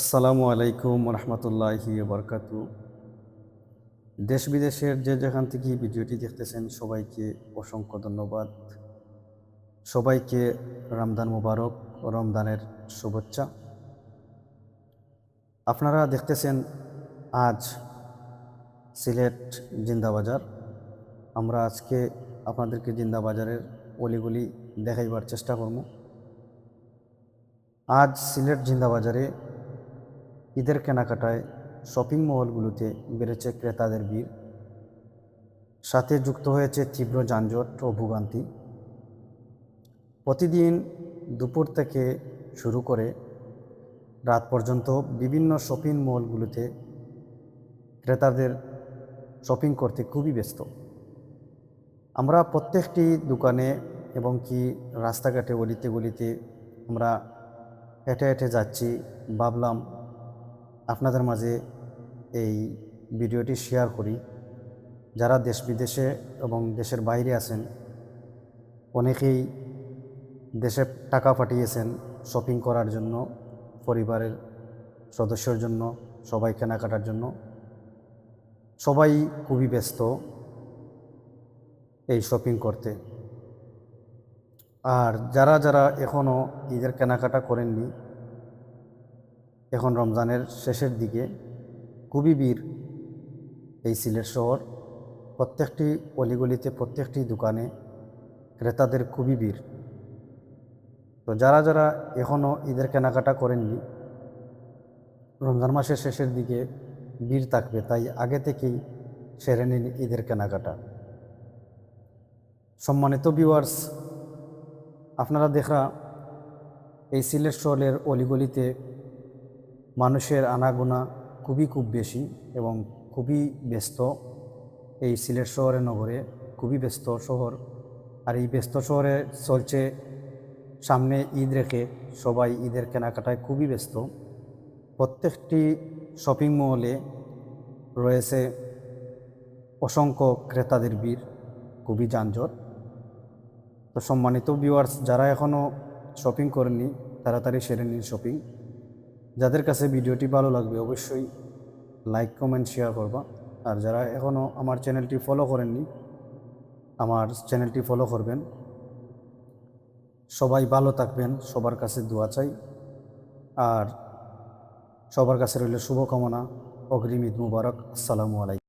আসসালামু আলাইকুম রহমতুল্লাহি বরকাত দেশ বিদেশের যে যেখান থেকে ভিডিওটি দেখতেছেন সবাইকে অসংখ্য ধন্যবাদ। সবাইকে রমদান মুবারক রমদানের শুভেচ্ছা। আপনারা দেখতেছেন আজ সিলেট জিন্দাবাজার। আমরা আজকে আপনাদেরকে জিন্দাবাজারের অলিগুলি দেখাইবার চেষ্টা করব। আজ সিলেট জিন্দাবাজারে ঈদের কেনাকাটায় শপিং মলগুলোতে বেড়েছে ক্রেতাদের ভিড়। সাথে যুক্ত হয়েছে তীব্র যানজট ও ভোগান্তি। প্রতিদিন দুপুর থেকে শুরু করে রাত পর্যন্ত বিভিন্ন শপিং মলগুলোতে ক্রেতাদের শপিং করতে খুবই ব্যস্ত। আমরা প্রত্যেকটি দোকানে এবং কি রাস্তাঘাটে গলিতে গলিতে আমরা হেঁটে হেঁটে যাচ্ছি, ভাবলাম আপনাদের মাঝে এই ভিডিওটি শেয়ার করি। যারা দেশ বিদেশে এবং দেশের বাইরে আছেন, অনেকেই দেশে টাকা পাঠিয়েছেন শপিং করার জন্য, পরিবারের সদস্যর জন্য, সবাই কেনাকাটার জন্য। সবাই খুবই ব্যস্ত এই শপিং করতে। আর যারা যারা এখনও ঈদের কেনাকাটা করেননি এখন রমজানের শেষের দিকে খুবই ভিড় এই সিলেট শহর। প্রত্যেকটি অলিগলিতে, প্রত্যেকটি দোকানে ক্রেতাদের খুবই ভিড়। তো যারা যারা এখনও ঈদের কেনাকাটা করেননি, রমজান মাসের শেষের দিকে ভিড় থাকবে, তাই আগে থেকেই সেরে নিন ঈদের কেনাকাটা। সম্মানিত ভিউয়ার্স আপনারা দেখা এই সিলেট শহরের অলিগলিতে মানুষের আনাগোনা খুবই খুব বেশি এবং খুবই ব্যস্ত। এই সিলেট শহরের নগরে খুবই ব্যস্ত শহর। আর এই ব্যস্ত শহরে চলছে, সামনে ঈদ রেখে সবাই ঈদের কেনাকাটায় খুবই ব্যস্ত। প্রত্যেকটি শপিং মলে রয়েছে অসংখ্য ক্রেতাদের ভিড়, খুবই যানজট। তো সম্মানিত ভিউয়ার্স যারা এখনও শপিং করেনি তাড়াতাড়ি সেরে নিন শপিং যাদের কাছে ভিডিওটি ভালো লাগবে অবশ্যই লাইক, কমেন্ট শেয়ার করবা। আর যারা এখনও আমার চ্যানেলটি ফলো করেননি, আমার চ্যানেলটি ফলো করবেন। সবাই ভালো থাকবেন, সবার কাছে দোয়া চাই। আর সবার কাছে রইল শুভকামনা, অগ্রিম ঈদ মুবারক। আসসালামু আলাইকুম।